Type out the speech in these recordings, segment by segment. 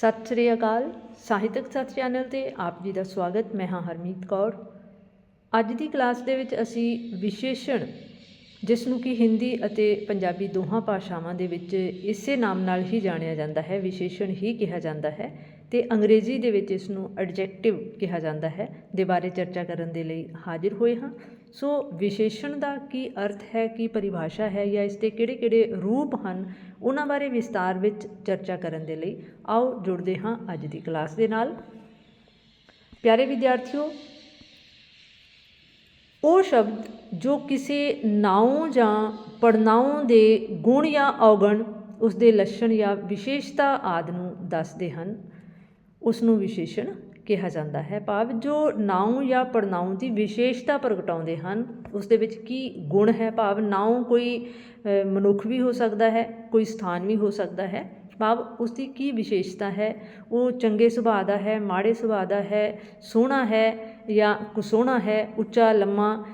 ਸਤਿ ਸ੍ਰੀ ਅਕਾਲ। ਸਾਹਿਤਕ ਸੱਚ ਚੈਨਲ ਤੇ ਆਪ ਜੀ ਦਾ ਸਵਾਗਤ। ਮੈਂ ਹਾਂ ਹਰਮੀਤ ਕੌਰ। ਅੱਜ ਦੀ ਕਲਾਸ ਦੇ ਵਿੱਚ ਅਸੀਂ ਵਿਸ਼ੇਸ਼ਣ ਜਿਸ ਨੂੰ ਕਿ ਹਿੰਦੀ ਅਤੇ ਪੰਜਾਬੀ ਦੋਹਾਂ ਭਾਸ਼ਾਵਾਂ ਦੇ ਵਿੱਚ ਇਸੇ ਨਾਮ ਨਾਲ ਹੀ ਜਾਣਿਆ ਜਾਂਦਾ ਹੈ, ਵਿਸ਼ੇਸ਼ਣ ਹੀ ਕਿਹਾ ਜਾਂਦਾ ਹੈ। ਤੇ ਅੰਗਰੇਜ਼ੀ ਦੇ ਵਿੱਚ ਇਸ ਨੂੰ ਐਡਜੈਕਟਿਵ ਕਿਹਾ ਜਾਂਦਾ ਹੈ, ਦੇ ਬਾਰੇ ਚਰਚਾ ਕਰਨ ਦੇ ਲਈ ਹਾਜ਼ਰ ਹੋਏ ਹਾਂ। ਸੋ ਵਿਸ਼ੇਸ਼ਣ ਦਾ ਕੀ ਅਰਥ ਹੈ, ਕੀ ਪਰਿਭਾਸ਼ਾ ਹੈ ਜਾਂ ਇਸ ਦੇ ਕਿਹੜੇ-ਕਿਹੜੇ ਰੂਪ ਹਨ, ਉਹਨਾਂ ਬਾਰੇ ਵਿਸਤਾਰ ਵਿੱਚ ਚਰਚਾ ਕਰਨ ਦੇ ਲਈ ਆਓ ਜੁੜਦੇ ਹਾਂ ਅੱਜ ਦੀ ਕਲਾਸ ਦੇ ਨਾਲ। ਪਿਆਰੇ ਵਿਦਿਆਰਥੀਓ, ਉਹ ਸ਼ਬਦ ਜੋ ਕਿਸੇ ਨਾਉ ਜਾਂ ਪੜਨਾਉ ਦੇ ਗੁਣ ਜਾਂ ਔਗਣ ਉਸ ਦੇ ਲੱਛਣ ਜਾਂ ਵਿਸ਼ੇਸ਼ਤਾ ਆਦਿ ਨੂੰ ਦੱਸਦੇ ਹਨ। ਉਸ ਨੂੰ ਵਿਸ਼ੇਸ਼ਣ ਕਿਹਾ ਜਾਂਦਾ ਹੈ। ਭਾਵ ਜੋ ਨਾਉ ਜਾਂ ਪੜਨਾਉ ਦੀ ਵਿਸ਼ੇਸ਼ਤਾ ਪ੍ਰਗਟਾਉਂਦੇ ਹਨ, ਉਸ ਦੇ ਵਿੱਚ ਕੀ ਗੁਣ ਹੈ? ਭਾਵ ਨਾਉ ਕੋਈ ਮਨੁੱਖ ਵੀ ਹੋ ਸਕਦਾ ਹੈ, ਕੋਈ ਸਥਾਨ ਵੀ ਹੋ ਸਕਦਾ ਹੈ। ਭਾਵ ਉਸ ਦੀ ਕੀ ਵਿਸ਼ੇਸ਼ਤਾ ਹੈ? ਉਹ ਚੰਗੇ ਸੁਭਾਅ ਦਾ ਹੈ, ਮਾੜੇ ਸੁਭਾਅ ਦਾ ਹੈ, ਸੋਹਣਾ ਹੈ ਜਾਂ ਕੁਸੋਹਣਾ ਹੈ, ਉੱਚਾ, ਲੰਮਾ,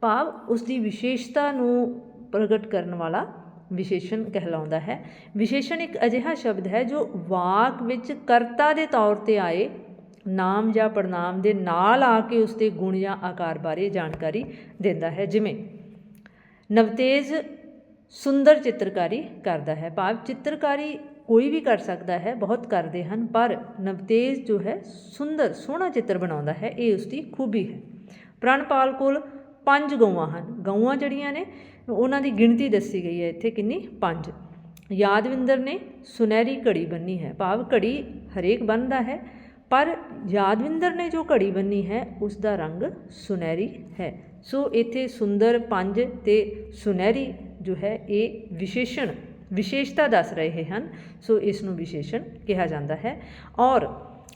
ਭਾਵ ਉਸ ਦੀ ਵਿਸ਼ੇਸ਼ਤਾ ਨੂੰ ਪ੍ਰਗਟ ਕਰਨ ਵਾਲਾ ਵਿਸ਼ੇਸ਼ਣ ਕਹਿਲਾਉਂਦਾ ਹੈ। ਵਿਸ਼ੇਸ਼ਣ ਇੱਕ ਅਜਿਹਾ ਸ਼ਬਦ ਹੈ ਜੋ ਵਾਕ ਵਿੱਚ ਕਰਤਾ ਦੇ ਤੌਰ ਤੇ ਆਏ ਨਾਮ ਜਾਂ ਪੜਨਾਮ ਦੇ ਨਾਲ ਆ ਕੇ ਉਸ ਦੇ ਗੁਣ ਜਾਂ ਆਕਾਰ ਬਾਰੇ ਜਾਣਕਾਰੀ ਦਿੰਦਾ ਹੈ। ਜਿਵੇਂ, ਨਵਤੇਜ ਸੁੰਦਰ ਚਿੱਤਰਕਾਰੀ ਕਰਦਾ ਹੈ। ਭਾਵ ਚਿੱਤਰਕਾਰੀ ਕੋਈ ਵੀ ਕਰ ਸਕਦਾ ਹੈ, ਬਹੁਤ ਕਰਦੇ ਹਨ, ਪਰ ਨਵਤੇਜ ਜੋ ਹੈ ਸੁੰਦਰ, ਸੋਹਣਾ ਚਿੱਤਰ ਬਣਾਉਂਦਾ ਹੈ, ਇਹ ਉਸ ਦੀ ਖੂਬੀ ਹੈ। ਪ੍ਰਣਪਾਲ ਕੋਲ ਪੰਜ ਗਊਆਂ ਹਨ। ਗਊਆਂ ਜਿਹੜੀਆਂ ਨੇ ਉਹਨਾਂ ਦੀ ਗਿਣਤੀ ਦੱਸੀ ਗਈ ਹੈ ਇੱਥੇ ਕਿੰਨੀ? ਪੰਜ। ਯਾਦਵਿੰਦਰ ਨੇ ਸੁਨਹਿਰੀ ਘੜੀ ਬੰਨੀ ਹੈ। ਭਾਵ ਘੜੀ ਹਰੇਕ ਬੰਨਦਾ ਹੈ, ਪਰ ਯਾਦਵਿੰਦਰ ਨੇ ਜੋ ਘੜੀ ਬੰਨੀ ਹੈ ਉਸ ਦਾ ਰੰਗ ਸੁਨਹਿਰੀ ਹੈ। ਸੋ ਇੱਥੇ ਸੁੰਦਰ ਪੰਜ ਤੇ ਸੁਨਹਿਰੀ ਜੋ ਹੈ, ਇਹ ਵਿਸ਼ੇਸ਼ਣ, ਵਿਸ਼ੇਸ਼ਤਾ ਦੱਸ ਰਹੇ ਹਨ। ਸੋ ਇਸ ਨੂੰ ਵਿਸ਼ੇਸ਼ਣ ਕਿਹਾ ਜਾਂਦਾ ਹੈ। ਔਰ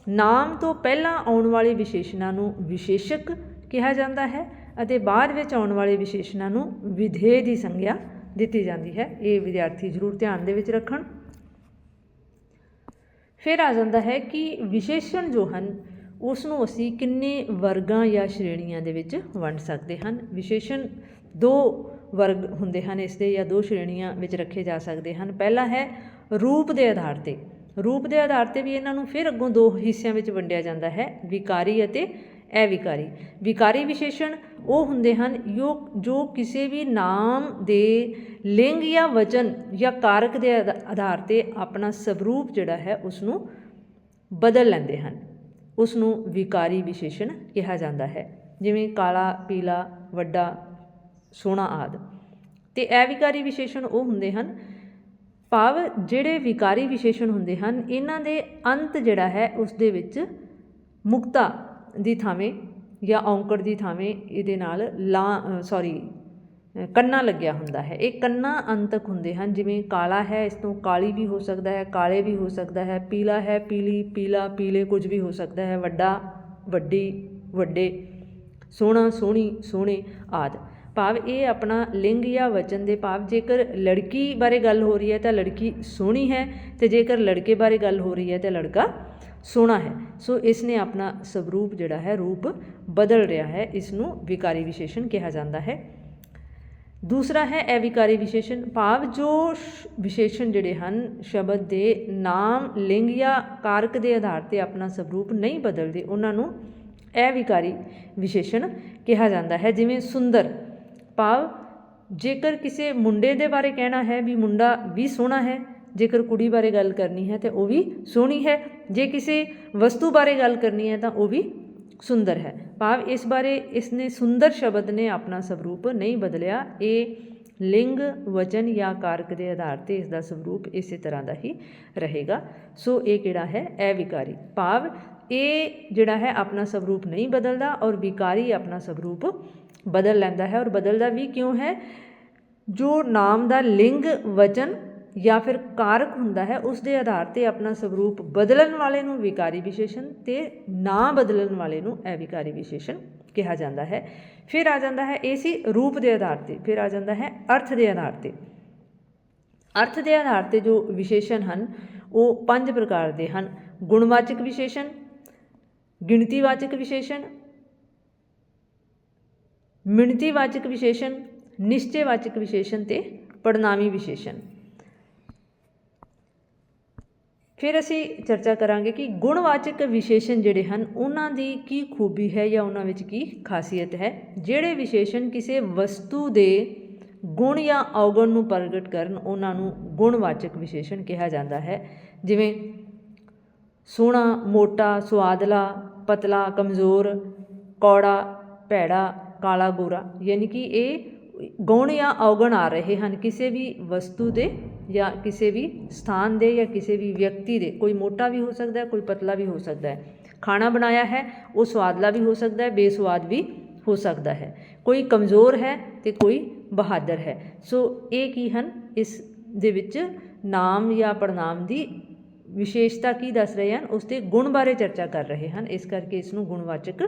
ਨਾਮ ਤੋਂ ਪਹਿਲਾਂ ਆਉਣ ਵਾਲੇ ਵਿਸ਼ੇਸ਼ਣਾਂ ਨੂੰ ਵਿਸ਼ੇਸ਼ਕ ਕਿਹਾ ਜਾਂਦਾ ਹੈ। ਅਤੇ ਬਾਅਦ ਵਿੱਚ ਆਉਣ ਵਾਲੇ ਵਿਸ਼ੇਸ਼ਣਾਂ ਨੂੰ ਵਿਧੇਯ ਦੀ ਸੰਗਿਆ ਦਿੱਤੀ ਜਾਂਦੀ ਹੈ। ਇਹ ਵਿਦਿਆਰਥੀ ਜ਼ਰੂਰ ਧਿਆਨ ਦੇ ਵਿੱਚ ਰੱਖਣ। ਫਿਰ ਆ ਜਾਂਦਾ ਹੈ ਕਿ ਵਿਸ਼ੇਸ਼ਣ ਜੋ ਹਨ, ਉਸ ਨੂੰ ਅਸੀਂ ਕਿੰਨੇ ਵਰਗਾਂ ਜਾਂ ਸ਼੍ਰੇਣੀਆਂ ਦੇ ਵਿੱਚ ਵੰਡ ਸਕਦੇ ਹਨ? ਵਿਸ਼ੇਸ਼ਣ ਦੋ ਵਰਗ ਹੁੰਦੇ ਹਨ, ਇਸ ਦੇ ਜਾਂ ਦੋ ਸ਼੍ਰੇਣੀਆਂ ਵਿੱਚ ਰੱਖੇ ਜਾ ਸਕਦੇ ਹਨ। ਪਹਿਲਾ ਹੈ ਰੂਪ ਦੇ ਆਧਾਰ ਤੇ। ਰੂਪ ਦੇ ਆਧਾਰ ਤੇ ਵੀ ਇਹਨਾਂ ਨੂੰ ਫਿਰ ਅੱਗੋਂ ਦੋ ਹਿੱਸਿਆਂ ਵਿੱਚ ਵੰਡਿਆ ਜਾਂਦਾ ਹੈ, ਵਿਕਾਰੀ ਅਤੇ ਅਵਿਕਾਰੀ ਵਿਕਾਰੀ। ਵਿਕਾਰੀ ਵਿਸ਼ੇਸ਼ਣ ਉਹ ਹੁੰਦੇ ਹਨ ਜੋ ਜੋ ਕਿਸੇ ਵੀ ਨਾਮ ਦੇ ਲਿੰਗ ਜਾਂ ਵਚਨ ਜਾਂ ਕਾਰਕ ਦੇ ਆਧਾ- ਆਧਾਰ ਤੇ ਆਪਣਾ ਸਵਰੂਪ ਜਿਹੜਾ ਹੈ ਉਸ ਨੂੰ ਬਦਲ ਲੈਂਦੇ ਹਨ। ਉਸ ਨੂੰ ਵਿਕਾਰੀ ਵਿਸ਼ੇਸ਼ਣ ਕਿਹਾ ਜਾਂਦਾ ਹੈ। ਜਿਵੇਂ ਕਾਲਾ, ਪੀਲਾ, ਵੱਡਾ, ਸੋਹਣਾ ਆਦਿ। ਤੇ ਵਿਕਾਰੀ ਵਿਸ਼ੇਸ਼ਣ ਉਹ ਹੁੰਦੇ ਹਨ। ਭਾਵ ਜਿਹੜੇ ਵਿਕਾਰੀ ਵਿਸ਼ੇਸ਼ਣ ਹੁੰਦੇ ਹਨ, ਇਹਨਾਂ ਦੇ ਅੰਤ ਜਿਹੜਾ ਹੈ ਉਸ ਦੇ ਵਿੱਚ ਮੁਕਤਾ ਦੀ ਥਾਵੇਂ ਜਾਂ ਔਂਕੜ ਦੀ ਥਾਵੇਂ ਇਹਦੇ ਨਾਲ ਲਾ ਸੌਰੀ ਕੰਨਾ ਲੱਗਿਆ ਹੁੰਦਾ ਹੈ। ਇਹ ਕੰਨਾ ਅੰਤਕ ਹੁੰਦੇ ਹਨ, ਜਿਵੇਂ ਕਾਲਾ ਹੈ, ਇਸ ਤੋਂ ਕਾਲੀ ਵੀ ਹੋ ਸਕਦਾ ਹੈ, ਕਾਲੇ ਵੀ ਹੋ ਸਕਦਾ ਹੈ, ਪੀਲਾ ਹੈ, ਪੀਲੀ, ਪੀਲਾ, ਪੀਲੇ ਕੁਝ ਵੀ ਹੋ ਸਕਦਾ ਹੈ, ਵੱਡਾ, ਵੱਡੀ, ਵੱਡੇ, ਸੋਹਣਾ, ਸੋਹਣੀ, ਸੋਹਣੇ ਆਦਿ। ਭਾਵ ਇਹ ਆਪਣਾ ਲਿੰਗ ਜਾਂ ਵਚਨ ਦੇ ਭਾਵ, ਜੇਕਰ ਲੜਕੀ ਬਾਰੇ ਗੱਲ ਹੋ ਰਹੀ ਹੈ ਤਾਂ ਲੜਕੀ ਸੋਹਣੀ ਹੈ ਤੇ ਜੇਕਰ ਲੜਕੇ ਬਾਰੇ ਗੱਲ ਹੋ ਰਹੀ ਹੈ ਤਾਂ ਲੜਕਾ ਸੋਹਣਾ ਹੈ। ਸੋ ਇਸ ਨੇ ਆਪਣਾ ਸਵਰੂਪ ਜਿਹੜਾ ਹੈ, ਰੂਪ ਬਦਲ ਰਿਹਾ ਹੈ। ਇਸ ਨੂੰ ਵਿਕਾਰੀ ਵਿਸ਼ੇਸ਼ਣ ਕਿਹਾ ਜਾਂਦਾ ਹੈ। ਦੂਸਰਾ ਹੈ, ਇਹ ਵਿਕਾਰੀ ਵਿਸ਼ੇਸ਼ਣ। ਭਾਵ ਜੋ ਵਿਸ਼ੇਸ਼ਣ ਜਿਹੜੇ ਹਨ, ਸ਼ਬਦ ਦੇ ਨਾਮ, ਲਿੰਗ ਜਾਂ ਕਾਰਕ ਦੇ ਆਧਾਰ ਤੇ ਆਪਣਾ ਸਵਰੂਪ ਨਹੀਂ ਬਦਲਦੇ, ਉਹਨਾਂ ਨੂੰ ਇਹ ਵਿਕਾਰੀ ਵਿਸ਼ੇਸ਼ਣ ਕਿਹਾ ਜਾਂਦਾ ਹੈ। ਜਿਵੇਂ ਸੁੰਦਰ, ਭਾਵ ਜੇਕਰ ਕਿਸੇ ਮੁੰਡੇ ਦੇ ਬਾਰੇ ਕਹਿਣਾ ਹੈ ਵੀ ਮੁੰਡਾ ਵੀ ਸੋਹਣਾ ਹੈ ਜੇਕਰ ਕੁੜੀ ਬਾਰੇ ਗੱਲ ਕਰਨੀ ਹੈ ਤੇ ਉਹ ਵੀ ਸੋਹਣੀ ਹੈ। ਜੇ ਕਿਸੇ ਵਸਤੂ ਬਾਰੇ ਗੱਲ ਕਰਨੀ ਹੈ ਤਾਂ ਉਹ ਵੀ ਸੁੰਦਰ ਹੈ। ਭਾਵ ਇਸ ਬਾਰੇ ਇਸ ਨੇ ਸੁੰਦਰ ਸ਼ਬਦ ਨੇ ਆਪਣਾ ਸਵਰੂਪ ਨਹੀਂ ਬਦਲਿਆ। ਇਹ ਲਿੰਗ, ਵਚਨ ਜਾਂ ਕਾਰਕ ਦੇ ਆਧਾਰ ਤੇ ਇਸ ਦਾ ਸਵਰੂਪ ਇਸੇ ਤਰ੍ਹਾਂ ਦਾ ਹੀ ਰਹੇਗਾ। ਸੋ ਇਹ ਕਿਹੜਾ ਹੈ? ਅਵਿਕਾਰੀ ਭਾਵ ਇਹ ਜਿਹੜਾ ਹੈ ਆਪਣਾ ਸਵਰੂਪ ਨਹੀਂ ਬਦਲਦਾ ਔਰ ਵਿਕਾਰੀ ਆਪਣਾ ਸਵਰੂਪ ਬਦਲ ਲੈਂਦਾ ਹੈ। ਔਰ ਬਦਲਦਾ ਵੀ ਕਿਉਂ ਹੈ? ਜੋ ਨਾਮ ਦਾ ਲਿੰਗ, ਵਚਨ ਜਾਂ ਫਿਰ ਕਾਰਕ ਹੁੰਦਾ ਹੈ, ਉਸ ਦੇ ਆਧਾਰ ਤੇ ਆਪਣਾ ਸਵਰੂਪ ਬਦਲਣ ਵਾਲੇ ਨੂੰ ਵਿਕਾਰੀ ਵਿਸ਼ੇਸ਼ਣ ਤੇ ਨਾ ਬਦਲਣ ਵਾਲੇ ਨੂੰ ਅਵਿਕਾਰੀ ਵਿਸ਼ੇਸ਼ਣ ਕਿਹਾ ਜਾਂਦਾ ਹੈ। ਫਿਰ ਆ ਜਾਂਦਾ ਹੈ ਇਹ ਸੀ ਰੂਪ ਦੇ ਆਧਾਰ ਤੇ, ਫਿਰ ਆ ਜਾਂਦਾ ਹੈ ਅਰਥ ਦੇ ਆਧਾਰ ਤੇ। ਅਰਥ ਦੇ ਆਧਾਰ ਤੇ ਜੋ ਵਿਸ਼ੇਸ਼ਣ ਹਨ, ਉਹ ਪੰਜ ਪ੍ਰਕਾਰ ਦੇ ਹਨ। ਗੁਣਵਾਚਕ ਵਿਸ਼ੇਸ਼ਣ, ਗਿਣਤੀਵਾਚਕ ਵਿਸ਼ੇਸ਼ਣ, ਮਿਣਤੀਵਾਚਕ ਵਿਸ਼ੇਸ਼ਣ, ਨਿਸ਼ਚੈਵਾਚਕ ਵਿਸ਼ੇਸ਼ਣ ਤੇ ਪੜਨਾਮੀ ਵਿਸ਼ੇਸ਼ਣ। ਫਿਰ ਅਸੀਂ ਚਰਚਾ ਕਰਾਂਗੇ ਕਿ ਗੁਣਵਾਚਕ ਵਿਸ਼ੇਸ਼ਣ ਜਿਹੜੇ ਹਨ, ਉਹਨਾਂ ਦੀ ਕੀ ਖੂਬੀ ਹੈ ਜਾਂ ਉਹਨਾਂ ਵਿੱਚ ਕੀ ਖਾਸੀਅਤ ਹੈ, ਜਿਹੜੇ ਵਿਸ਼ੇਸ਼ਣ ਕਿਸੇ ਵਸਤੂ ਦੇ ਗੁਣ ਜਾਂ ਔਗਣ ਨੂੰ ਪ੍ਰਗਟ ਕਰਨ, ਉਹਨਾਂ ਨੂੰ ਗੁਣਵਾਚਕ ਵਿਸ਼ੇਸ਼ਣ ਕਿਹਾ ਜਾਂਦਾ ਹੈ। ਜਿਵੇਂ ਸੋਹਣਾ, ਮੋਟਾ, ਸੁਆਦਲਾ, ਪਤਲਾ, ਕਮਜ਼ੋਰ, ਕੌੜਾ, ਭੈੜਾ, ਕਾਲਾ, ਗੋਰਾ, ਯਾਨੀ ਕਿ ਇਹ ਗੁਣ ਜਾਂ ਔਗਣ ਆ ਰਹੇ ਹਨ, ਕਿਸੇ ਵੀ ਵਸਤੂ ਦੇ ਜਾਂ ਕਿਸੇ ਵੀ ਸਥਾਨ ਦੇ ਜਾਂ ਕਿਸੇ ਵੀ ਵਿਅਕਤੀ ਦੇ, ਕੋਈ ਮੋਟਾ ਵੀ ਹੋ ਸਕਦਾ ਹੈ, ਕੋਈ ਪਤਲਾ ਵੀ ਹੋ ਸਕਦਾ ਹੈ। ਖਾਣਾ ਬਣਾਇਆ ਹੈ, ਉਹ ਸਵਾਦਲਾ ਵੀ ਹੋ ਸਕਦਾ ਹੈ, ਬੇਸਵਾਦ ਵੀ ਹੋ ਸਕਦਾ ਹੈ। ਕੋਈ ਕਮਜ਼ੋਰ ਹੈ ਤੇ ਕੋਈ ਬਹਾਦਰ ਹੈ। ਸੋ ਇਹ ਕੀ ਹਨ? ਇਸ ਦੇ ਵਿੱਚ ਨਾਮ ਜਾਂ ਪੜਨਾਮ ਦੀ ਵਿਸ਼ੇਸ਼ਤਾ ਕੀ ਦੱਸ ਰਹੇ ਹਨ? ਉਸ ਦੇ ਗੁਣ ਬਾਰੇ ਚਰਚਾ ਕਰ ਰਹੇ ਹਨ। ਇਸ ਕਰਕੇ ਇਸ ਨੂੰ ਗੁਣਵਾਚਕ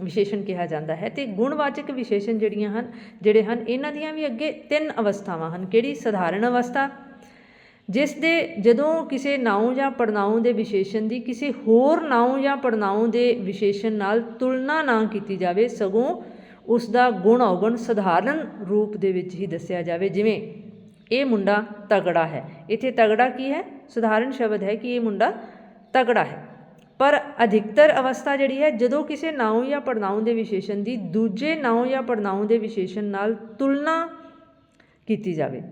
ਵਿਸ਼ੇਸ਼ਣ ਕਿਹਾ ਜਾਂਦਾ ਹੈ ਤੇ ਗੁਣਵਾਚਕ ਵਿਸ਼ੇਸ਼ਣ ਜਿਹੜੀਆਂ ਹਨ, ਜਿਹੜੇ ਹਨ, ਇਹਨਾਂ ਦੀਆਂ ਵੀ ਅੱਗੇ ਤਿੰਨ ਅਵਸਥਾਵਾਂ ਹਨ। ਕਿਹੜੀ? ਸਧਾਰਨ ਅਵਸਥਾ ਜਿਸ ਦੇ ਜਦੋਂ ਕਿਸੇ ਨਾਉਂ ਜਾਂ ਪੜਨਾਉ ਦੇ ਵਿਸ਼ੇਸ਼ਣ ਦੀ ਕਿਸੇ ਹੋਰ ਨਾਉਂ ਜਾਂ ਪੜਨਾਉ ਦੇ ਵਿਸ਼ੇਸ਼ਣ ਨਾਲ ਤੁਲਨਾ ਨਾ ਕੀਤੀ ਜਾਵੇ, ਸਗੋਂ ਉਸ ਦਾ ਗੁਣ ਔਗਣ ਸਧਾਰਨ ਰੂਪ ਦੇ ਵਿੱਚ ਹੀ ਦੱਸਿਆ ਜਾਵੇ। ਜਿਵੇਂ ਇਹ ਮੁੰਡਾ ਤਗੜਾ ਹੈ। ਇੱਥੇ ਤਗੜਾ ਕੀ ਹੈ? ਸਧਾਰਨ ਸ਼ਬਦ ਹੈ ਕਿ ਇਹ ਮੁੰਡਾ ਤਗੜਾ ਹੈ। ਪਰ ਅਧਿਕਤਰ ਅਵਸਥਾ ਜਿਹੜੀ ਹੈ, ਜਦੋਂ ਕਿਸੇ ਨਾਉਂ ਜਾਂ ਪੜਨਾਉ ਦੇ ਵਿਸ਼ੇਸ਼ਣ ਦੀ ਦੂਜੇ ਨਾਉਂ ਜਾਂ ਪੜਨਾਉ ਦੇ ਵਿਸ਼ੇਸ਼ਣ ਨਾਲ ਤੁਲਨਾ ਕੀਤੀ ਜਾਵੇ।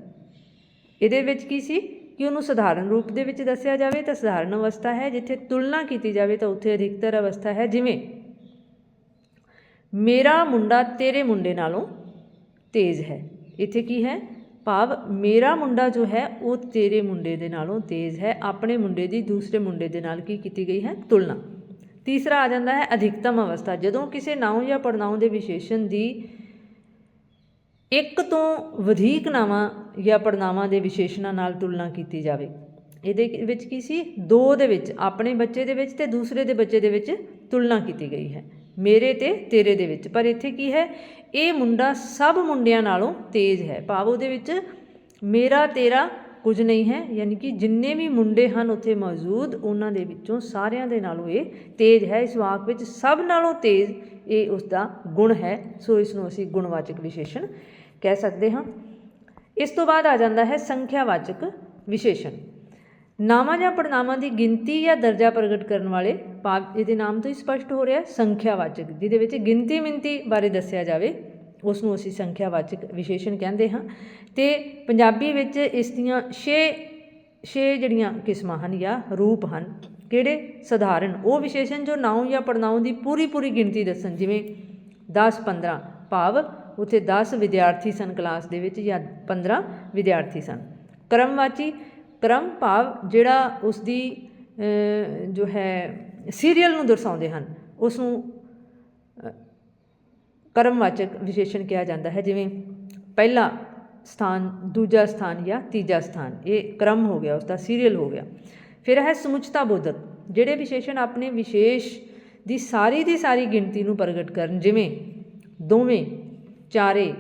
ਇਹਦੇ ਵਿੱਚ ਕੀ ਸੀ? ਕਿ ਉਹਨੂੰ ਸਧਾਰਨ ਰੂਪ ਦੇ ਵਿੱਚ ਦੱਸਿਆ ਜਾਵੇ ਤਾਂ ਸਧਾਰਨ ਅਵਸਥਾ ਹੈ, ਜਿੱਥੇ ਤੁਲਨਾ ਕੀਤੀ ਜਾਵੇ ਤਾਂ ਉੱਥੇ ਅਧਿਕਤਰ ਅਵਸਥਾ ਹੈ। ਜਿਵੇਂ, ਮੇਰਾ ਮੁੰਡਾ ਤੇਰੇ ਮੁੰਡੇ ਨਾਲੋਂ ਤੇਜ਼ ਹੈ। ਇੱਥੇ ਕੀ ਹੈ? ਭਾਵ, ਮੇਰਾ ਮੁੰਡਾ ਜੋ ਹੈ, ਉਹ ਤੇਰੇ ਮੁੰਡੇ ਦੇ ਨਾਲੋਂ ਤੇਜ਼ ਹੈ। ਆਪਣੇ ਮੁੰਡੇ ਦੀ ਦੂਸਰੇ ਮੁੰਡੇ ਦੇ ਨਾਲ ਕੀ ਕੀਤੀ ਗਈ ਹੈ? ਤੁਲਨਾ। ਤੀਸਰਾ ਆ ਜਾਂਦਾ ਹੈ, ਅਧਿਕਤਮ ਅਵਸਥਾ। ਜਦੋਂ ਕਿਸੇ ਨਾਉਂ ਜਾਂ ਪੜਨਾਉ ਦੇ ਵਿਸ਼ੇਸ਼ਣ ਦੀ ਇੱਕ ਤੋਂ ਵਧੇਕ ਨਾਵਾਂ ਜਾਂ ਪੜਨਾਵਾਂ ਦੇ ਵਿਸ਼ੇਸ਼ਣਾਂ ਨਾਲ ਤੁਲਨਾ ਕੀਤੀ ਜਾਵੇ। ਇਹਦੇ ਵਿੱਚ ਕੀ ਸੀ? ਦੋ ਦੇ ਵਿੱਚ, ਆਪਣੇ ਬੱਚੇ ਦੇ ਵਿੱਚ ਤੇ ਦੂਸਰੇ ਦੇ ਬੱਚੇ ਦੇ ਵਿੱਚ ਤੁਲਨਾ ਕੀਤੀ ਗਈ ਹੈ। ਮੇਰੇ ਤੇ ਤੇਰੇ ਦੇ ਵਿੱਚ। ਪਰ ਇੱਥੇ ਕੀ ਹੈ? ਇਹ ਮੁੰਡਾ ਸਭ ਮੁੰਡਿਆਂ ਨਾਲੋਂ ਤੇਜ਼ ਹੈ। ਭਾਵ ਉਹਦੇ ਵਿੱਚ ਮੇਰਾ, ਤੇਰਾ ਕੁਝ ਨਹੀਂ ਹੈ। ਯਾਨੀ ਕਿ ਜਿੰਨੇ ਵੀ ਮੁੰਡੇ ਹਨ ਉੱਥੇ ਮੌਜੂਦ, ਉਹਨਾਂ ਦੇ ਵਿੱਚੋਂ ਸਾਰਿਆਂ ਦੇ ਨਾਲੋਂ ਇਹ ਤੇਜ਼ ਹੈ। ਇਸ ਵਾਕ ਵਿੱਚ ਸਭ ਨਾਲੋਂ ਤੇਜ਼ ਇਹ ਉਸ ਦਾ ਗੁਣ ਹੈ। ਸੋ ਇਸ ਨੂੰ ਅਸੀਂ ਗੁਣਵਾਚਕ ਵਿਸ਼ੇਸ਼ਣ ਕਹਿ ਸਕਦੇ ਹਾਂ। ਇਸ ਤੋਂ ਬਾਅਦ ਆ ਜਾਂਦਾ ਹੈ ਸੰਖਿਆਵਾਚਕ ਵਿਸ਼ੇਸ਼ਣ। ਨਾਵਾਂ ਜਾਂ ਪੜਨਾਵਾਂ ਦੀ ਗਿਣਤੀ ਜਾਂ ਦਰਜਾ ਪ੍ਰਗਟ ਕਰਨ ਵਾਲੇ ਭਾਵ ਇਹਦੇ ਨਾਮ ਤੋਂ ਹੀ ਸਪਸ਼ਟ ਹੋ ਰਿਹਾ ਸੰਖਿਆਵਾਚਕ, ਜਿਹਦੇ ਵਿੱਚ ਗਿਣਤੀ ਮਿੰਤੀ ਬਾਰੇ ਦੱਸਿਆ ਜਾਵੇ ਉਸ ਨੂੰ ਅਸੀਂ ਸੰਖਿਆਵਾਚਕ ਵਿਸ਼ੇਸ਼ਣ ਕਹਿੰਦੇ ਹਾਂ। ਤੇ ਪੰਜਾਬੀ ਵਿੱਚ ਇਸ ਦੀਆਂ 6 6 ਜਿਹੜੀਆਂ ਕਿਸਮਾਂ ਹਨ ਜਾਂ ਰੂਪ ਹਨ, ਕਿਹੜੇ? ਸਧਾਰਨ। ਉਹ ਵਿਸ਼ੇਸ਼ਣ ਜੋ ਨਾਉ ਜਾਂ ਪੜਨਾਉ ਦੀ ਪੂਰੀ ਪੂਰੀ ਗਿਣਤੀ ਦੱਸਣ, ਜਿਵੇਂ 10 15 ਭਾਵ ਉੱਥੇ 10 ਵਿਦਿਆਰਥੀ ਸਨ ਕਲਾਸ ਦੇ ਵਿੱਚ ਜਾਂ 15 ਵਿਦਿਆਰਥੀ ਸਨ। ਕਰਮਵਾਚੀ, ਕਰਮ ਭਾਵ ਜਿਹੜਾ ਉਸ ਦੀ ਜੋ ਹੈ ਸੀਰੀਅਲ ਨੂੰ ਦਰਸਾਉਂਦੇ ਹਨ ਉਸ ਨੂੰ ਕਰਮਵਾਚਕ ਵਿਸ਼ੇਸ਼ਣ ਕਿਹਾ ਜਾਂਦਾ ਹੈ। ਜਿਵੇਂ ਪਹਿਲਾ ਸਥਾਨ, ਦੂਜਾ ਸਥਾਨ ਜਾਂ ਤੀਜਾ ਸਥਾਨ, ਇਹ ਕ੍ਰਮ ਹੋ ਗਿਆ ਉਸ ਦਾ ਸੀਰੀਅਲ ਹੋ ਗਿਆ। ਫਿਰ ਹੈ ਸਮੁੱਚਤਾ ਬੋਧਕ, ਜਿਹੜੇ ਵਿਸ਼ੇਸ਼ਣ ਆਪਣੇ ਵਿਸ਼ੇਸ਼ ਦੀ ਸਾਰੀ ਦੀ ਸਾਰੀ ਗਿਣਤੀ ਨੂੰ ਪ੍ਰਗਟ ਕਰਨ, ਜਿਵੇਂ ਦੋਵੇਂ ਚਾਰੇ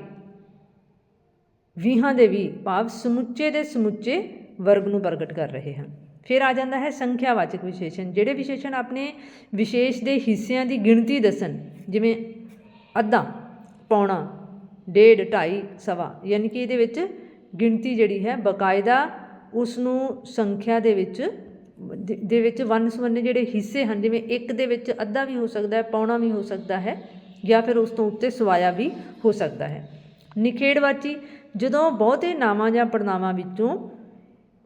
ਵੀਹਾਂ ਦੇ ਵੀ ਭਾਵ ਸਮੁੱਚੇ ਦੇ ਸਮੁੱਚੇ ਵਰਗ ਨੂੰ ਪ੍ਰਗਟ ਕਰ ਰਹੇ ਹਨ। ਫਿਰ ਆ ਜਾਂਦਾ ਹੈ ਸੰਖਿਆਵਾਚਕ ਵਿਸ਼ੇਸ਼ਣ, ਜਿਹੜੇ ਵਿਸ਼ੇਸ਼ਣ ਆਪਣੇ ਵਿਸ਼ੇਸ਼ ਦੇ ਹਿੱਸਿਆਂ ਦੀ ਗਿਣਤੀ ਦੱਸਣ, ਜਿਵੇਂ ਅੱਧਾ, ਪੌਣਾ, ਡੇਢ, ਢਾਈ, ਸਵਾ, ਯਾਨੀ ਕਿ ਇਹਦੇ ਵਿੱਚ ਗਿਣਤੀ ਜਿਹੜੀ ਹੈ ਬਕਾਇਦਾ ਉਸ ਨੂੰ ਸੰਖਿਆ ਦੇ ਵਿੱਚ ਦੇ ਵਿੱਚ ਵੰਨ ਸੁਵੰਨੇ ਜਿਹੜੇ ਹਿੱਸੇ ਹਨ, ਜਿਵੇਂ ਇੱਕ ਦੇ ਵਿੱਚ ਅੱਧਾ ਵੀ ਹੋ ਸਕਦਾ ਹੈ, ਪੌਣਾ ਵੀ ਹੋ ਸਕਦਾ ਹੈ ਜਾਂ ਫਿਰ ਉਸ ਤੋਂ ਉੱਤੇ ਸਵਾਇਆ ਵੀ ਹੋ ਸਕਦਾ ਹੈ। ਨਿਖੇੜਵਾਚੀ ਜਦੋਂ ਬਹੁਤੇ ਨਾਵਾਂ ਜਾਂ ਪੜਨਾਵਾਂ ਵਿੱਚੋਂ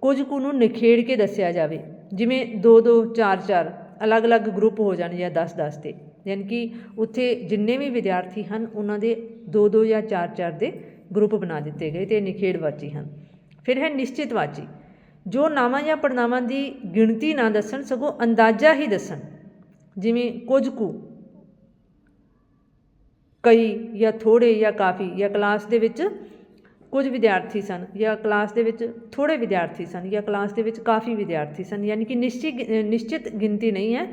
ਕੁਝ ਕੁ ਨੂੰ ਨਿਖੇੜ ਕੇ ਦੱਸਿਆ ਜਾਵੇ, ਜਿਵੇਂ 2 2 4 4 ਅਲੱਗ-ਅਲੱਗ ਗਰੁੱਪ ਹੋ ਜਾਣ ਜਾਂ 10 10 ਤੇ ਯਾਨੀ ਕਿ ਉੱਥੇ ਜਿੰਨੇ ਵੀ ਵਿਦਿਆਰਥੀ ਹਨ, ਉਹਨਾਂ ਦੇ 2 2 ਜਾਂ 4 4 ਦੇ ਗਰੁੱਪ ਬਣਾ ਦਿੱਤੇ ਗਏ ਤੇ ਨਿਖੇੜਵਾਚੀ ਹਨ। ਫਿਰ ਹੈ ਨਿਸ਼ਚਿਤਵਾਚੀ। ਜੋ ਨਾਵਾਂ ਜਾਂ ਪੜਨਾਵਾਂ ਦੀ ਗਿਣਤੀ ਨਾ ਦੱਸਣ, ਸਗੋਂ ਅੰਦਾਜ਼ਾ ਹੀ ਦੱਸਣ, ਜਿਵੇਂ ਕੁਝ ਕੁ ਕਈ ਜਾਂ ਥੋੜੇ ਜਾਂ ਕਾਫੀ ਜਾਂ ਕਲਾਸ ਦੇ ਵਿੱਚ ਕੁਝ ਵਿਦਿਆਰਥੀ ਸਨ ਜਾਂ ਕਲਾਸ ਦੇ ਵਿੱਚ ਥੋੜੇ ਵਿਦਿਆਰਥੀ ਸਨ ਜਾਂ ਕਲਾਸ ਦੇ ਵਿੱਚ ਕਾਫੀ ਵਿਦਿਆਰਥੀ ਸਨ, ਯਾਨੀ ਕਿ ਨਿਸ਼ਚਿਤ ਨਿਸ਼ਚਿਤ ਗਿਣਤੀ ਨਹੀਂ ਹੈ,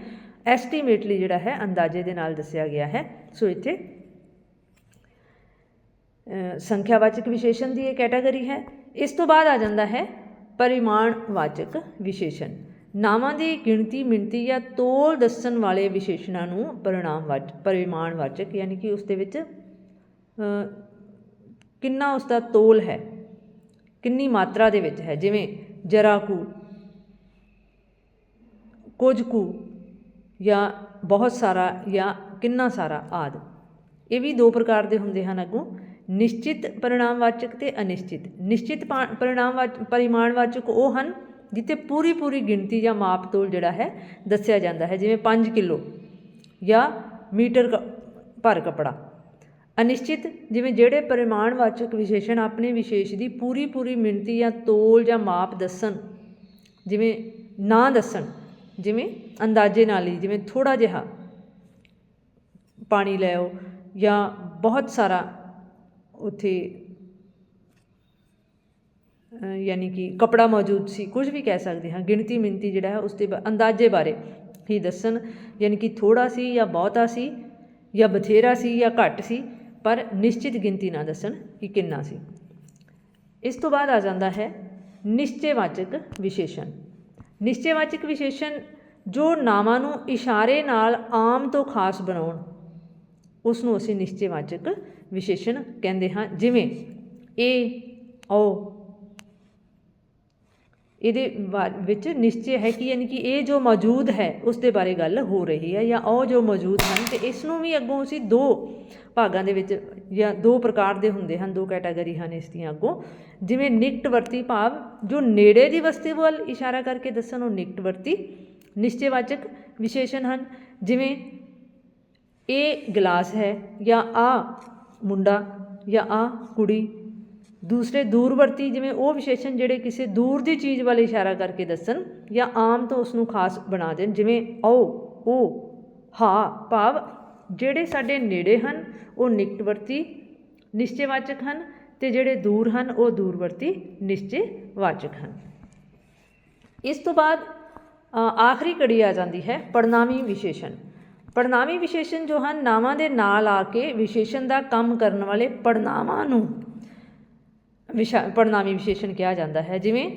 ਐਸਟੀਮੇਟਲੀ ਜਿਹੜਾ ਹੈ ਅੰਦਾਜ਼ੇ ਦੇ ਨਾਲ ਦੱਸਿਆ ਗਿਆ ਹੈ। ਸੋ ਇੱਥੇ ਸੰਖਿਆਵਾਚਕ ਵਿਸ਼ੇਸ਼ਣ ਦੀ ਇਹ ਕੈਟਾਗਰੀ ਹੈ। ਇਸ ਤੋਂ ਬਾਅਦ ਆ ਜਾਂਦਾ ਹੈ, ਪਰਿਮਾਣਵਾਚਕ ਵਿਸ਼ੇਸ਼ਣ। ਨਾਵਾਂ ਦੀ ਗਿਣਤੀ, ਮਿਣਤੀ ਜਾਂ ਤੋਲ ਦੱਸਣ ਵਾਲੇ ਵਿਸ਼ੇਸ਼ਣਾਂ ਨੂੰ ਪਰਿਣਾਮਵਾਚ ਪਰਿਮਾਣਵਾਚਕ ਯਾਨੀ ਕਿ ਉਸ ਦੇ ਵਿੱਚ ਕਿੰਨਾ ਉਸ ਦਾ ਤੋਲ ਹੈ? ਕਿੰਨੀ ਮਾਤਰਾ ਦੇ ਵਿੱਚ ਹੈ? ਜਿਵੇਂ ਜਰਾ ਕੁ, ਕੁਝ ਕੁ ਜਾਂ ਬਹੁਤ ਸਾਰਾ ਜਾਂ ਕਿੰਨਾ ਸਾਰਾ ਆਦਿ। ਇਹ ਵੀ ਦੋ ਪ੍ਰਕਾਰ ਦੇ ਹੁੰਦੇ ਹਨ ਅੱਗੋਂ। ਨਿਸ਼ਚਿਤ ਪਰਿਣਾਮਵਾਚਕ ਤੇ ਅਨਿਸ਼ਚਿਤ। ਨਿਸ਼ਚਿਤ ਪਾ- ਪਰਿਣਾਮਵਾਚ ਪਰਿਮਾਣਵਾਚਕ ਉਹ ਹਨ ਜਿੱਥੇ ਪੂਰੀ ਪੂਰੀ ਗਿਣਤੀ ਜਾਂ ਮਾਪ ਤੋਲ ਜਿਹੜਾ ਹੈ ਦੱਸਿਆ ਜਾਂਦਾ ਹੈ, ਜਿਵੇਂ 5 ਕਿਲੋ ਜਾਂ ਮੀਟਰ ਕ- ਭਰ ਕਪੜਾ। ਅਨਿਸ਼ਚਿਤ ਜਿਵੇਂ ਜਿਹੜੇ ਪਰਿਮਾਣਵਾਚਕ ਵਿਸ਼ੇਸ਼ਣ ਆਪਣੇ ਵਿਸ਼ੇਸ਼ ਦੀ ਪੂਰੀ ਪੂਰੀ ਮਿਣਤੀ ਜਾਂ ਤੋਲ ਜਾਂ ਮਾਪ ਦੱਸਣ, ਜਿਵੇਂ ਨਾ ਦੱਸਣ, ਜਿਵੇਂ ਅੰਦਾਜ਼ੇ ਨਾਲ ਹੀ, ਜਿਵੇਂ ਥੋੜਾ ਜਿਹਾ ਪਾਣੀ ਲੈ ਆਓ ਜਾਂ ਬਹੁਤ ਸਾਰਾ ਉੱਥੇ ਯਾਨੀ ਕਿ ਕਪੜਾ ਮੌਜੂਦ ਸੀ, ਕੁਝ ਵੀ ਕਹਿ ਸਕਦੇ ਹਾਂ, ਗਿਣਤੀ ਮਿਣਤੀ ਜਿਹੜਾ ਹੈ ਉਸ ਦੇ ਬਾ- ਅੰਦਾਜ਼ੇ ਬਾਰੇ ਹੀ ਦੱਸਣ, ਯਾਨੀ ਕਿ ਥੋੜਾ ਸੀ ਜਾਂ ਬਹੁਤਾ ਸੀ, ਜਾਂ ਬਥੇਰਾ ਸੀ ਜਾਂ ਘੱਟ ਸੀ, ਪਰ ਨਿਸ਼ਚਿਤ ਗਿਣਤੀ ਨਾ ਦੱਸਣ ਕਿ ਕਿੰਨਾ ਸੀ। ਇਸ ਤੋਂ ਬਾਅਦ ਆ ਜਾਂਦਾ ਹੈ ਨਿਸ਼ਚੈਵਾਚਕ ਵਿਸ਼ੇਸ਼ਣ। ਨਿਸ਼ਚੈਵਾਚਕ ਵਿਸ਼ੇਸ਼ਣ ਜੋ ਨਾਵਾਂ ਨੂੰ ਇਸ਼ਾਰੇ ਨਾਲ ਆਮ ਤੋਂ ਖਾਸ ਬਣਾਉਣ ਉਸ ਨੂੰ ਅਸੀਂ ਨਿਸ਼ਚੈਵਾਚਕ ਵਿਸ਼ੇਸ਼ਣ ਕਹਿੰਦੇ ਹਾਂ, ਜਿਵੇਂ ਇਹ ਉਹ ਇਹਦੇ ਬਾ- ਵਿੱਚ ਨਿਸ਼ਚੈ ਹੈ ਕਿ ਯਾਨੀ ਕਿ ਇਹ ਜੋ ਮੌਜੂਦ ਹੈ ਉਸ ਦੇ ਬਾਰੇ ਗੱਲ ਹੋ ਰਹੀ ਹੈ ਜਾਂ ਉਹ ਜੋ ਮੌਜੂਦ ਹਨ ਤੇ ਇਸ ਨੂੰ ਵੀ ਅੱਗੋਂ ਅਸੀਂ ਦੋ ਭਾਗਾਂ ਦੇ ਵਿੱਚ ਜਾਂ ਦੋ ਪ੍ਰਕਾਰ ਦੇ ਹੁੰਦੇ ਹਨ, ਦੋ ਕੈਟਾਗਰੀ ਹਨ ਇਸ ਦੀਆਂ ਅੱਗੋਂ। ਜਿਵੇਂ ਨਿਕਟਵਰਤੀ ਭਾਵ, ਜੋ ਨੇੜੇ ਦੀ ਵਸਤੂ ਵੱਲ ਇਸ਼ਾਰਾ ਕਰਕੇ ਦੱਸਣ, ਉਹ ਨਿਕਟਵਰਤੀ ਨਿਸ਼ਚੈਵਾਚਕ ਵਿਸ਼ੇਸ਼ਣ ਹਨ। ਜਿਵੇਂ ਇਹ ਗਲਾਸ ਹੈ ਜਾਂ ਆ ਮੁੰਡਾ ਜਾਂ ਆ ਕੁੜੀ ਦੂਸਰੇ ਦੂਰਵਰਤੀ ਜਿਵੇਂ ਉਹ ਵਿਸ਼ੇਸ਼ਣ ਜਿਹੜੇ ਕਿਸੇ ਦੂਰ ਦੀ ਚੀਜ਼ ਵੱਲ ਇਸ਼ਾਰਾ ਕਰਕੇ ਦੱਸਣ ਜਾਂ ਆਮ ਤੋਂ ਉਸ ਨੂੰ ਖਾਸ ਬਣਾ ਦੇਣ, ਜਿਵੇਂ ਓ ਉਹ ਹਾਂ, ਭਾਵ, ਜਿਹੜੇ ਸਾਡੇ ਨੇੜੇ ਹਨ, ਉਹ ਨਿਕਟਵਰਤੀ, ਨਿਸ਼ਚੈਵਾਚਕ ਹਨ ਤੇ ਜਿਹੜੇ ਦੂਰ ਹਨ, ਉਹ ਦੂਰਵਰਤੀ, ਨਿਸ਼ਚੈਵਾਚਕ ਹਨ। ਇਸ ਤੋਂ ਬਾਅਦ ਆਖਰੀ ਕੜੀ ਆ ਜਾਂਦੀ ਹੈ ਪੜਨਾਮੀ ਵਿਸ਼ੇਸ਼ਣ। ਪੜਨਾਮੀ ਵਿਸ਼ੇਸ਼ਣ ਜੋ ਹਨ, ਨਾਵਾਂ ਦੇ ਨਾਲ ਆ ਕੇ ਵਿਸ਼ੇਸ਼ਣ ਦਾ ਕੰਮ ਕਰਨ ਵਾਲੇ ਪੜਨਾਵਾਂ ਨੂੰ ਵਿਸ਼ਾ ਪੜਨਾਮੀ ਵਿਸ਼ੇਸ਼ਣ ਕਿਹਾ ਜਾਂਦਾ ਹੈ। ਜਿਵੇਂ,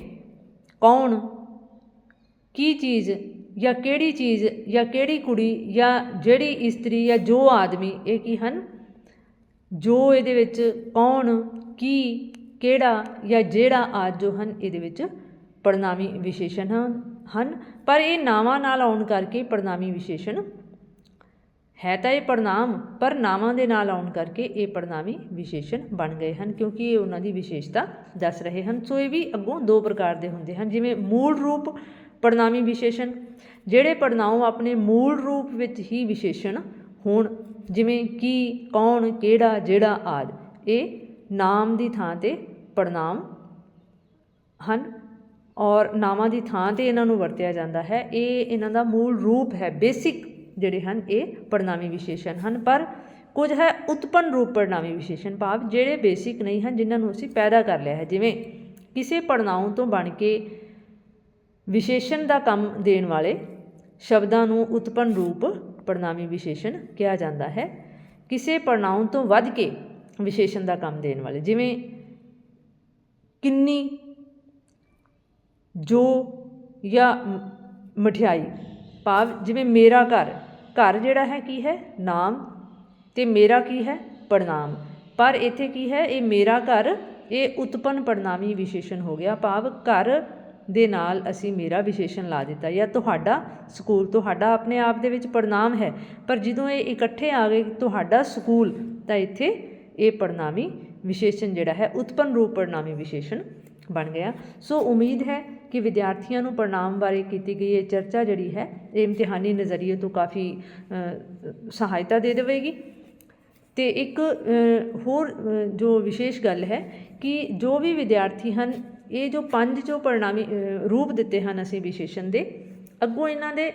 ਕੌਣ, ਕੀ ਚੀਜ਼ ਜਾਂ ਕਿਹੜੀ ਚੀਜ਼ ਜਾਂ ਕਿਹੜੀ ਕੁੜੀ ਜਾਂ ਜਿਹੜੀ ਇਸਤਰੀ ਜਾਂ ਜੋ ਆਦਮੀ, ਇਹ ਕੀ ਹਨ? ਜੋ ਇਹਦੇ ਵਿੱਚ ਕੌਣ, ਕੀ, ਕਿਹੜਾ ਜਾਂ ਜਿਹੜਾ ਆਦਿ ਜੋ ਹਨ, ਇਹਦੇ ਵਿੱਚ ਪੜਨਾਮੀ ਵਿਸ਼ੇਸ਼ਣ ਹਨ। ਹਨ ਪਰ ਇਹ ਨਾਵਾਂ ਨਾਲ ਆਉਣ ਕਰਕੇ ਪੜਨਾਮੀ ਵਿਸ਼ੇਸ਼ਣ ਹੈ ਤਾਂ ਇਹ ਪੜਨਾਮ ਪਰ ਨਾਵਾਂ ਦੇ ਨਾਲ ਆਉਣ ਕਰਕੇ ਇਹ ਪੜਨਾਮੀ ਵਿਸ਼ੇਸ਼ਣ ਬਣ ਗਏ ਹਨ, ਕਿਉਂਕਿ ਇਹ ਉਹਨਾਂ ਦੀ ਵਿਸ਼ੇਸ਼ਤਾ ਦੱਸ ਰਹੇ ਹਨ। ਸੋ ਇਹ ਵੀ ਅੱਗੋਂ ਦੋ ਪ੍ਰਕਾਰ ਦੇ ਹੁੰਦੇ ਹਨ, ਜਿਵੇਂ ਮੂਲ ਰੂਪ ਪੜਨਾਮੀ ਵਿਸ਼ੇਸ਼ਣ, ਜਿਹੜੇ ਪੜਨਾਉ ਆਪਣੇ ਮੂਲ ਰੂਪ ਵਿੱਚ ਹੀ ਵਿਸ਼ੇਸ਼ਣ ਹੋਣ, ਜਿਵੇਂ ਕੀ, ਕੌਣ, ਕਿਹੜਾ, ਜਿਹੜਾ ਆਦਿ। ਇਹ ਨਾਮ ਦੀ ਥਾਂ ਤੇ ਪੜਨਾਮ ਹਨ ਔਰ ਨਾਵਾਂ ਦੀ ਥਾਂ ਤੇ ਇਹਨਾਂ ਨੂੰ ਵਰਤਿਆ ਜਾਂਦਾ ਹੈ। ਇਹ ਇਹਨਾਂ ਦਾ ਮੂਲ ਰੂਪ ਹੈ, ਬੇਸਿਕ ਜਿਹੜੇ ਹਨ, ਇਹ ਪੜਨਾਮੀ ਵਿਸ਼ੇਸ਼ਣ ਹਨ। ਪਰ ਕੁਝ ਹੈ ਉਤਪੰਨ ਰੂਪ ਪੜਨਾਮੀ ਵਿਸ਼ੇਸ਼ਣ ਭਾਵ ਜਿਹੜੇ ਬੇਸਿਕ ਨਹੀਂ ਹਨ, ਜਿਨ੍ਹਾਂ ਨੂੰ ਅਸੀਂ ਪੈਦਾ ਕਰ ਲਿਆ ਹੈ। ਜਿਵੇਂ ਕਿਸੇ ਪੜਨਾਉ ਤੋਂ ਬਣ ਕੇ ਵਿਸ਼ੇਸ਼ਣ ਦਾ ਕੰਮ ਦੇਣ ਵਾਲੇ ਸ਼ਬਦਾਂ ਨੂੰ ਉਤਪੰਨ ਰੂਪ ਪੜਨਾਮੀ ਵਿਸ਼ੇਸ਼ਣ ਕਿਹਾ ਜਾਂਦਾ ਹੈ। ਕਿਸੇ ਪੜਨਾਉ ਤੋਂ ਵੱਧ ਕੇ ਵਿਸ਼ੇਸ਼ਣ ਦਾ ਕੰਮ ਦੇਣ ਵਾਲੇ, ਜਿਵੇਂ ਕਿੰਨੀ, ਜੋ ਜਾਂ ਮਠਿਆਈ। ਭਾਵ ਜਿਵੇਂ ਮੇਰਾ ਘਰ ਘਰ ਜਿਹੜਾ ਹੈ ਕੀ ਹੈ? ਨਾਮ ਤੇ ਮੇਰਾ ਕੀ ਹੈ? ਪੜਨਾਮ ਪਰ ਇੱਥੇ ਕੀ ਹੈ? ਇਹ ਮੇਰਾ ਘਰ, ਇਹ ਉਤਪੰਨ ਪੜਨਾਮੀ ਵਿਸ਼ੇਸ਼ਣ ਹੋ ਗਿਆ। ਭਾਵ ਘਰ ਦੇ ਨਾਲ ਅਸੀਂ ਮੇਰਾ ਵਿਸ਼ੇਸ਼ਣ ਲਾ ਦਿੱਤਾ। ਜਾਂ ਤੁਹਾਡਾ ਸਕੂਲ, ਤੁਹਾਡਾ ਆਪਣੇ ਆਪ ਦੇ ਵਿੱਚ ਪੜਨਾਮ ਹੈ। ਪਰ ਜਦੋਂ ਇਹ ਇਕੱਠੇ ਆ ਗਏ, ਤੁਹਾਡਾ ਸਕੂਲ, ਤਾਂ ਇੱਥੇ ਇਹ ਪੜਨਾਮੀ ਵਿਸ਼ੇਸ਼ਣ ਜਿਹੜਾ ਹੈ, ਉਤਪੰਨ ਰੂਪ ਪੜਨਾਮੀ ਵਿਸ਼ੇਸ਼ਣ ਬਣ ਗਿਆ। ਸੋ ਉਮੀਦ ਹੈ ਕਿ ਵਿਦਿਆਰਥੀਆਂ ਨੂੰ ਪ੍ਰਣਾਮ ਬਾਰੇ ਕੀਤੀ ਗਈ ਇਹ ਚਰਚਾ ਜਿਹੜੀ ਹੈ, ਇਹ ਇਮਤਿਹਾਨੀ ਨਜ਼ਰੀਏ ਤੋਂ ਕਾਫੀ ਸਹਾਇਤਾ ਦੇ ਦੇਵੇਗੀ। ਤੇ ਇੱਕ ਹੋਰ ਜੋ ਵਿਸ਼ੇਸ਼ ਗੱਲ ਹੈ ਕਿ ਜੋ ਵੀ ਵਿਦਿਆਰਥੀ ਹਨ, ਇਹ ਜੋ ਪੰਜ ਜੋ ਪਰਿਣਾਮੀ ਰੂਪ ਦਿੱਤੇ ਹਨ ਅਸੀਂ ਵਿਸ਼ੇਸ਼ਣ ਦੇ, ਅੱਗੋਂ ਇਹਨਾਂ ਦੇ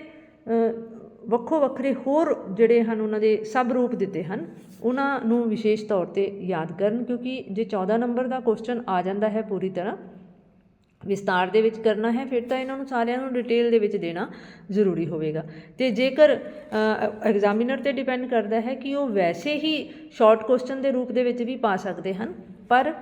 ਵੱਖੋ ਵੱਖਰੇ ਹੋਰ ਜਿਹੜੇ ਹਨ ਉਹਨਾਂ ਦੇ ਸਭ ਰੂਪ ਦਿੱਤੇ ਹਨ, ਉਹਨਾਂ ਨੂੰ ਵਿਸ਼ੇਸ਼ ਤੌਰ ਤੇ ਯਾਦ ਕਰਨ ਕਿਉਂਕਿ ਜੇ 14 ਨੰਬਰ ਦਾ ਕੁਐਸਚਨ ਆ ਜਾਂਦਾ ਹੈ ਪੂਰੀ ਤਰ੍ਹਾਂ ਵਿਸਤਾਰ ਦੇ ਵਿੱਚ ਕਰਨਾ ਹੈ, ਫਿਰ ਤਾਂ ਇਹਨਾਂ ਨੂੰ ਸਾਰਿਆਂ ਨੂੰ ਡਿਟੇਲ ਦੇ ਵਿੱਚ ਦੇਣਾ ਜ਼ਰੂਰੀ ਹੋਵੇਗਾ। ਤੇ ਜੇਕਰ ਐਗਜ਼ਾਮੀਨਰ ਤੇ ਡਿਪੈਂਡ ਕਰਦਾ ਹੈ ਕਿ ਉਹ ਵੈਸੇ ਹੀ ਸ਼ਾਰਟ ਕੁਐਸਚਨ ਦੇ ਰੂਪ ਦੇ ਵਿੱਚ ਵੀ ਪਾ ਸਕਦੇ ਹਨ, ਪਰ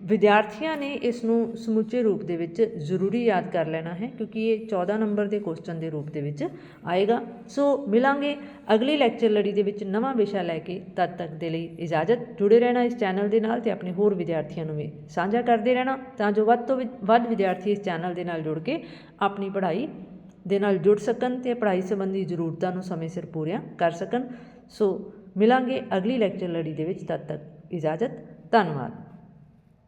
ਵਿਦਿਆਰਥੀਆਂ ਨੇ ਇਸ ਨੂੰ ਸਮੁੱਚੇ ਰੂਪ ਦੇ ਵਿੱਚ ਜ਼ਰੂਰੀ ਯਾਦ ਕਰ ਲੈਣਾ ਹੈ, ਕਿਉਂਕਿ ਇਹ 14 ਨੰਬਰ ਦੇ ਕੁਐਸਚਨ ਦੇ ਰੂਪ ਦੇ ਵਿੱਚ ਆਏਗਾ। ਸੋ ਮਿਲਾਂਗੇ ਅਗਲੀ ਲੈਕਚਰ ਲੜੀ ਦੇ ਵਿੱਚ ਨਵਾਂ ਵਿਸ਼ਾ ਲੈ ਕੇ। ਤਦ ਤੱਕ ਦੇ ਲਈ ਇਜਾਜ਼ਤ। ਜੁੜੇ ਰਹਿਣਾ ਇਸ ਚੈਨਲ ਦੇ ਨਾਲ ਤੇ ਆਪਣੇ ਹੋਰ ਵਿਦਿਆਰਥੀਆਂ ਨੂੰ ਵੀ ਸਾਂਝਾ ਕਰਦੇ ਰਹਿਣਾ, ਤਾਂ ਜੋ ਵੱਧ ਤੋਂ ਵੱਧ ਵਿਦਿਆਰਥੀ ਇਸ ਚੈਨਲ ਦੇ ਨਾਲ ਜੁੜ ਕੇ ਆਪਣੀ ਪੜ੍ਹਾਈ ਦੇ ਨਾਲ ਜੁੜ ਸਕਣ ਤੇ ਪੜ੍ਹਾਈ ਸੰਬੰਧੀ ਜ਼ਰੂਰਤਾਂ ਨੂੰ ਸਮੇਂ ਸਿਰ ਪੂਰੀਆਂ ਕਰ ਸਕਣ। ਸੋ ਮਿਲਾਂਗੇ ਅਗਲੀ ਲੈਕਚਰ ਲੜੀ ਦੇ ਵਿੱਚ। ਤਦ ਤੱਕ ਇਜਾਜ਼ਤ। ਧੰਨਵਾਦ।